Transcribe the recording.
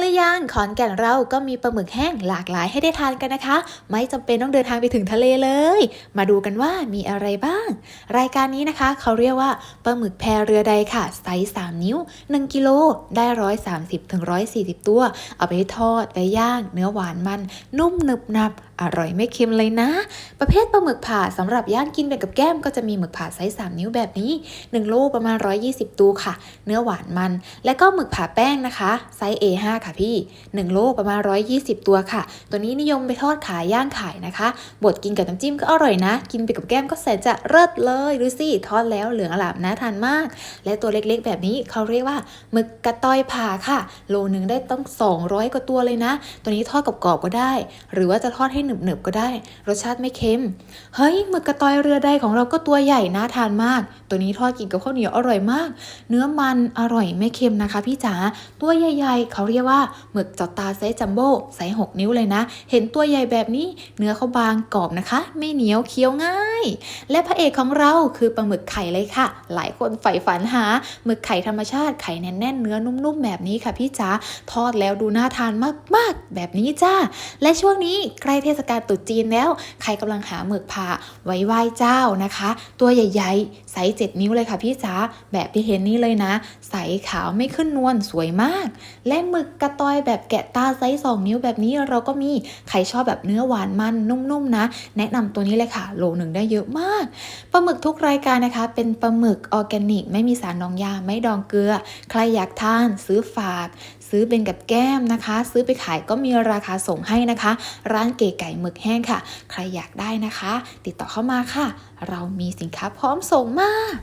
หรือยังขอนแก่นเราก็มีปลาหมึกแห้งหลากหลายให้ได้ทานกันนะคะ ไม่จำเป็นต้องเดินทางไปถึงทะเลเลย มาดูกันว่ามีอะไรบ้าง รายการนี้นะคะ เขาเรียกว่าปลาหมึกแพเรือใดค่ะไซส์3นิ้ว 1 กิโลได้ร้อยสาถึง140ตัว เอาไปทอดไปย่าง เนื้อหวานมัน นุ่มหนึบหนับ อร่อยไม่เค็มเลยนะ ประเภทปลาหมึกผ่าสำหรับย่างกินไปกับแก้มก็จะมีหมึกผ่าไซส์3 นิ้วแบบนี้ 1 โลประมาณ 120 ตัวค่ะ เนื้อหวานมัน และก็หมึกผ่าแป้งนะคะไซส์ A5 ค่ะพี่ 1 โลประมาณ 120 ตัวค่ะ ตัวนี้นิยมไปทอดขายย่างขายนะคะบดกินกับน้ำจิ้มก็อร่อยนะ กินไปกับแก้มก็แสนจะเลิศเลยดูสิทอดแล้วเหลืองอลามน่าทานมาก และตัวเล็กๆ แบบนี้เขาเรียกว่าหมึกกระต้อยผ่าค่ะ โลหนึ่งได้ต้อง 200 กว่าตัวเลยนะ ตัวนี้ทอดกรอบๆก็ได้ หรือว่าจะทอดให้หนึบๆก็ได้ รสชาติไม่เค็ม เฮ้ยหมึกกระตอยเรือใดของเราก็ตัวใหญ่น่าทานมาก ตัวนี้ทอดกินกับข้าวเหนียวอร่อยมาก เนื้อมันอร่อยไม่เค็มนะคะพี่จ๋าตัวใหญ่ๆ เขาเรียกว่าหมึกจอตาไซส์จัมโบ้ไซส์6นิ้วเลยนะ เห็นตัวใหญ่แบบนี้เนื้อเขาบางกรอบนะคะ ไม่เหนียวเคี้ยวง่าย และพระเอกของเราคือปลาหมึกไข่เลยค่ะ หลายคนใฝ่ฝันหาหมึกไข่ธรรมชาติไข่แน่นๆเนื้อนุ่มๆแบบนี้ค่ะพี่จ๋าทอดแล้วดูน่าทานมากๆ แบบนี้จ้าและช่วงนี้ใกล้เทศกาลตรุษจีนแล้ว ใครกำลังหาหมึกผ่าไว้ไหว้เจ้านะคะ ตัวใหญ่ๆไซส์7นิ้วเลยค่ะพี่จ๋าแบบที่เห็นนี่เลยนะ ใสขาวไม่ขึ้นนวลสวยมาก และหมึกกระตอยแบบแกะตาไซส์2นิ้วแบบนี้เราก็มีใครชอบแบบเนื้อหวานมันนุ่มๆนะ แนะนำตัวนี้เลยค่ะ โลหนึ่งได้เยอะมากปลาหมึกทุกรายการนะคะ เป็นปลาหมึกออร์แกนิก ไม่มีสารดองยาไม่ดองเกลือ ใครอยากทานซื้อฝาก ซื้อเป็นกับแก้มนะคะ ซื้อไปขายก็มีราคาส่งให้นะคะ ร้านเก๋ไก่หมึกแห้งค่ะ ใครอยากได้นะคะ ติดต่อเข้ามาค่ะ เรามีสินค้าพร้อมส่งมาก